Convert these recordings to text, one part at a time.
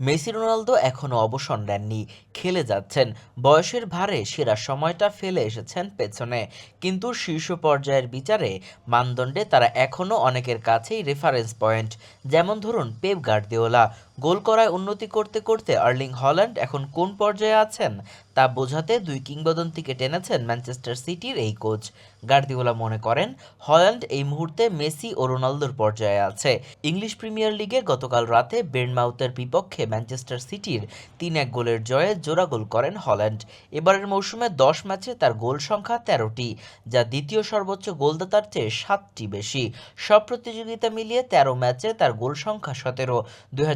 Messi Ronaldo এখনও অবসর নেননি। খেলে যাচ্ছেন। বয়সের ভারে সেরা সময়টা ফেলে এসেছেন পেছনে। কিন্তু শীর্ষ পর্যায়ের বিচারে মানদণ্ডে তারা এখনও অনেকের কাছেই রেফারেন্স পয়েন্ট যেমন ধরুন পেপ গার্দিওলা। গোল করায় উন্নতি করতে করতে আর্লিং হল্যান্ড এখন কোন পর্যায়ে আছেন তা বোঝাতে দুই কিংবদন্তিকে টেনেছেন ম্যানচেস্টার সিটির এই কোচ। গার্দিওলা মনে করেন, হল্যান্ড এই মুহূর্তে মেসি ও রোনালদোর পর্যায়ে আছে। ইংলিশ প্রিমিয়ার লিগে গতকাল রাতে বের্নমাউথের বিপক্ষে ম্যানচেস্টার সিটির তিন এক গোলের জয়ে জোড়া গোল করেন হল্যান্ড। এবারের মৌসুমে দশ ম্যাচে তার গোল সংখ্যা তেরোটি, যা দ্বিতীয় সর্বোচ্চ গোলদাতার চেয়ে সাতটি বেশি। সব প্রতিযোগিতা মিলিয়ে তেরো ম্যাচে তার গোল সংখ্যা সতেরো। দুই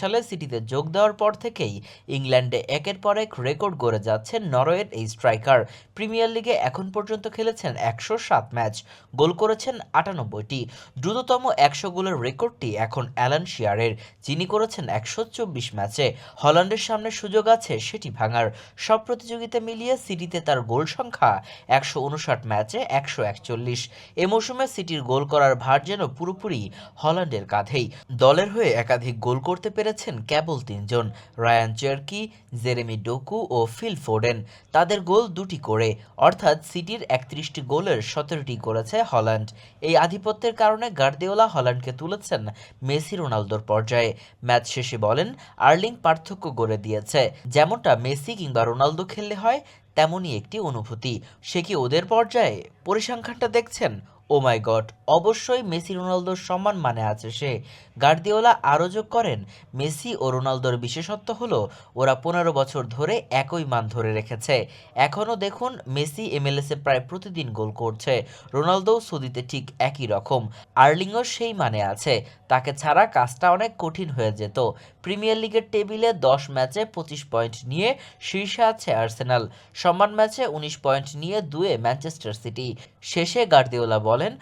সালে সিটিতে যোগ দেওয়ার পর থেকেই ইংল্যান্ডে একের পর এক রেকর্ড গড়ে যাচ্ছেন নরওয়ের এই স্ট্রাইকার। প্রিমিয়ার লিগে এখন পর্যন্ত খেলেছেন একশো সাত ম্যাচ, গোল করেছেন আটানব্বইটি। দ্রুততম একশো গোলের রেকর্ডটি এখন অ্যালান শিয়ারের, যিনি করেছেন একশো চব্বিশ ম্যাচে। হল্যান্ডের সামনে সুযোগ আছে, সেটি ভাঙার। সব প্রতিযোগিতা মিলিয়ে সিটিতে তার গোল সংখ্যা একশো উনষাট ম্যাচে একশো একচল্লিশ। এ মৌসুমে সিটির গোল করার ভার যেন পুরোপুরি হল্যান্ডের কাঁধেই। দলের হয়ে একাধিক গোল করতে পেরেছেন কেবল তিনজন, রায়ান চেরকি, জেরেমি ডোকু ও ফিল ফোডেন তাদের গোল দুটি করে, অর্থাৎ সিটির একত্রিশটি গোলের সতেরোটি করেছে হল্যান্ড। এই আধিপত্যের কারণে গার্দিওলা হল্যান্ডকে তুলেছেন মেসি রোনালদোর পর্যায়ে। ম্যাচ শেষে বলেন, আর্লিং পার্থক্য গড়ে দিয়েছে। যেমনটা মেসি কিংবা রোনালদো খেললে হয়, তেমনই একটি অনুভূতি। সে কি ওদের পর্যায়ে? পরিসংখ্যানটা দেখছেন? ও মাই গড। অবশ্যই মেসি রোনালদোর সম্মান মানে আছে সে। গার্দিওলা আরও যোগ করেন, মেসি ও রোনালদোর বিশেষত্ব হলো, ওরা পনেরো বছর ধরে একই মান ধরে রেখেছে। এখনও দেখুন, মেসি এমএলএসে প্রায় প্রতিদিন গোল করছে। রোনালদো সৌদিতে ঠিক একই রকম। আর্লিংও সেই মানে আছে। তাকে ছাড়া কাজটা অনেক কঠিন হয়ে যেত। প্রিমিয়ার লিগের টেবিলে দশ ম্যাচে পঁচিশ পয়েন্ট নিয়ে শীর্ষে আছে আর্সেনাল। সম্মান ম্যাচে উনিশ পয়েন্ট নিয়ে দুয়ে ম্যানচেস্টার সিটি। শেষে গার্দিওলা বলেন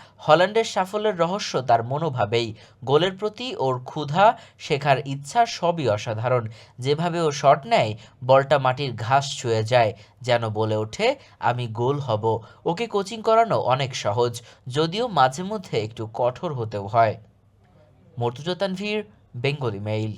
হল্যান্ডের সাফল্যের রহস্য তার মনোভাবেই। গোলের প্রতি ওর ক্ষুধা, শেখার ইচ্ছা সবই অসাধারণ। যেভাবে ও শট নেয়, বলটা মাটির ঘাস ছুঁয়ে যায়, যেন বলে ওঠে, আমি গোল হব। ওকে কোচিং করানো অনেক সহজ, যদিও মাঝে মধ্যে একটু কঠোর হতেও হয়। মর্তুজা তানভীর, বেঙ্গলি মেইল।